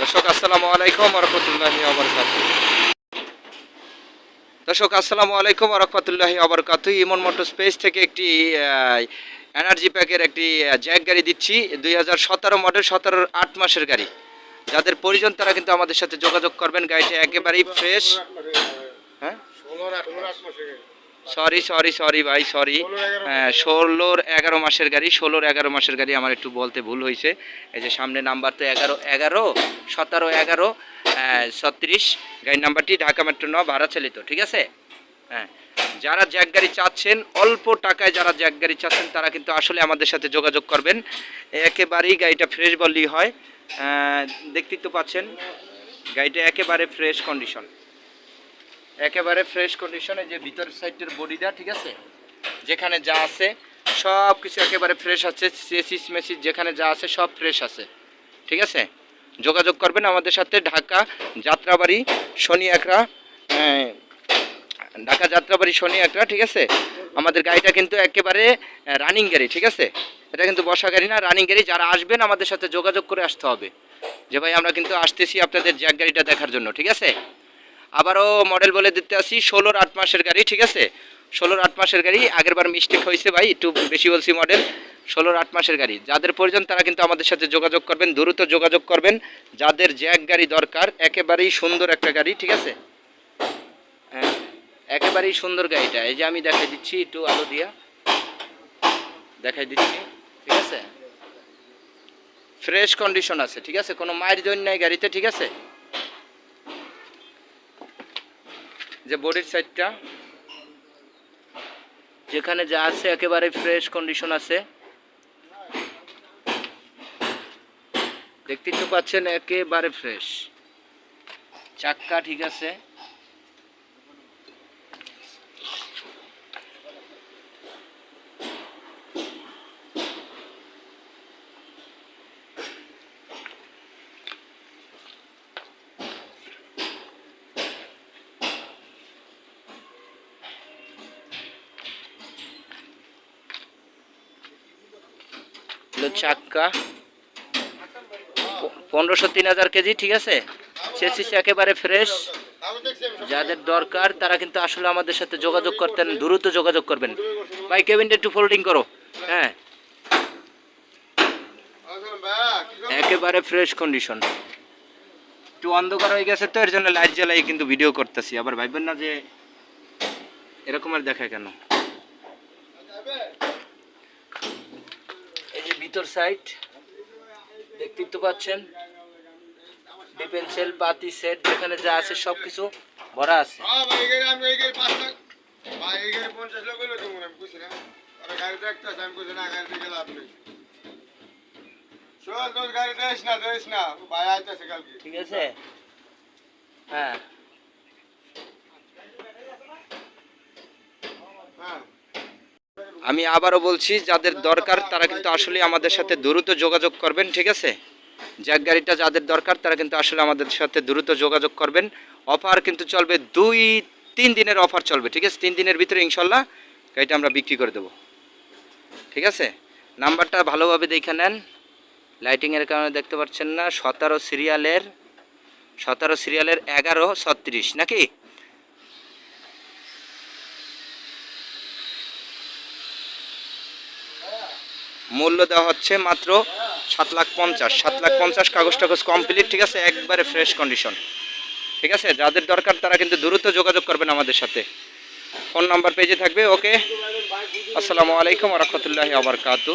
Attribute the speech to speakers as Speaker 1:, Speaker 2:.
Speaker 1: দর্শক, আসসালামু আলাইকুম রহমতুল্লাহি আবরকাত দর্শক, আসসালামু আলাইকুম রহমতুল্লাহি আবরকাত ইমন মোটর স্পেস থেকে একটি এনার্জি প্যাকের একটি জ্যাক গাড়ি দিচ্ছি, দুই হাজার সতেরো মডেল, সতেরোর আট মাসের গাড়ি। যাদের প্রয়োজন তারা কিন্তু আমাদের সাথে যোগাযোগ করবেন, গাড়িটা একেবারেই ফ্রেশ হ্যাঁ? সরি সরি সরি ভাই সরি ষোলোর এগারো মাসের গাড়ি, ষোলোর এগারো মাসের গাড়ি আমার একটু বলতে ভুল হয়েছে। এই যে সামনে নাম্বার তো এগারো এগারো, সতেরো, এগারো ছত্রিশ, গাড়ির নাম্বারটি ঢাকা মেট্রো ন, ভাড়া চালিত, ঠিক আছে? হ্যাঁ যারা জ্যাক গাড়ি চাচ্ছেন, অল্প টাকায় যারা জ্যাক গাড়ি চাচ্ছেন, তারা কিন্তু আসলে আমাদের সাথে যোগাযোগ করবেন। একেবারেই গাড়িটা ফ্রেশ বললেই হয়। দেখতেই তো পাচ্ছেন, গাড়িটা একেবারে ফ্রেশ কন্ডিশন একেবারে ফ্রেশ কন্ডিশনে যে ভিতর সাইডের বডিটা ঠিক আছে? যেখানে যা আছে সব কিছু একেবারে ফ্রেশ আছে সেসিস মেসিস যেখানে যা আছে, সব ফ্রেশ আছে। ঠিক আছে? যোগাযোগ করবেন আমাদের সাথে, ঢাকা যাত্রাবাড়ি, শনি একরা ঢাকা যাত্রাবাড়ি, শনি একরা, ঠিক আছে? আমাদের গাড়িটা কিন্তু একেবারে রানিং গাড়ি, ঠিক আছে? এটা কিন্তু বসা গাড়ি না রানিং গাড়ি। যারা আসবেন, আমাদের সাথে যোগাযোগ করে আসতে হবে। যে ভাই, আমরা কিন্তু আসতেছি আপনাদের জ্যাক গাড়িটা দেখার জন্য, ঠিক আছে? আবারও মডেল বলে দিতে আসি, ষোলোর আট মাসের গাড়ি, ঠিক আছে? ষোলোর আট মাসের গাড়ি আগেরবার মিস্টেক হয়েছে ভাই, একটু বেশি বলছি মডেল ষোলোর আট মাসের গাড়ি, যাদের প্রয়োজন তারা কিন্তু আমাদের সাথে যোগাযোগ করবেন, দ্রুত যোগাযোগ করবেন। যাদের জ্যাক গাড়ি দরকার, একেবারেই সুন্দর একটা গাড়ি, ঠিক আছে? হ্যাঁ একেবারেই সুন্দর গাড়িটা। এই যে আমি দেখাই দিচ্ছি, একটু আলো দিয়া। দেখাই দিচ্ছি, ঠিক আছে? ফ্রেশ কন্ডিশন আছে, ঠিক আছে? কোনো মায়ের জন্য গাড়িতে, ঠিক আছে? যে বডির সাইডটা। যেখানে যা আছে একেবারে ফ্রেশ কন্ডিশন আছে। দেখতেই তো পাচ্ছেন একেবারে ফ্রেশ। চাক্কা ঠিক আছে। চাক্কা। পনেরোশো তিন হাজার কেজি, ঠিক আছে? চেসিস একেবারে ফ্রেশ যাদের দরকার, তারা কিন্তু আসলে আমাদের সাথে যোগাযোগ করতেন, দ্রুত যোগাযোগ করবেন। ভাই, কেবিনটা একটু ফোল্ডিং করো। হ্যাঁ। একেবারে ফ্রেশ কন্ডিশন একটু অন্ধকার হয়ে গেছে তো, এর জন্য লাইট জ্বালাই কিন্তু ভিডিও করতেছি। আবার ভাইবেন না যে এরকম আর দেখায় কেন এই যে ভিতর সাইড দেখতেই তো পাচ্ছেন। ডিপেন্সেল পাতি সেট যেখানে যা আছে সব কিছু ভরা আছে। ঠিক আছে? হ্যাঁ। আমি আবারও বলছি, যাদের দরকার তারা কিন্তু আসলে আমাদের সাথে দ্রুত যোগাযোগ করবেন, ঠিক আছে? জ্যাক গাড়িটা যাদের দরকার তারা কিন্তু আসলে আমাদের সাথে দ্রুত যোগাযোগ করবেন। অফার কিন্তু চলবে দুই, তিন দিনের অফার চলবে, ঠিক আছে? তিন দিনের ভিতরে ইনশাল্লাহ গাড়িটা আমরা বিক্রি করে দেবো। ঠিক আছে? নাম্বারটা ভালোভাবে দেখে নেন। লাইটিংয়ের কারণে দেখতে পাচ্ছেন না, সতেরো সিরিয়ালের সতেরো সিরিয়ালের এগারো, ছত্রিশ, নাকি? মূল্য দেওয়া হচ্ছে মাত্র সাত লাখ পঞ্চাশ। সাত লাখ পঞ্চাশ কাগজ টাগজ কমপ্লিট ঠিক আছে? একবারে ফ্রেশ কন্ডিশন ঠিক আছে? যাদের দরকার তারা কিন্তু দ্রুত যোগাযোগ করবেন আমাদের সাথে। ফোন নাম্বার পেজে থাকবে, ওকে? আসসালামু আলাইকুম রহমতুল্লাহ আবরকাতু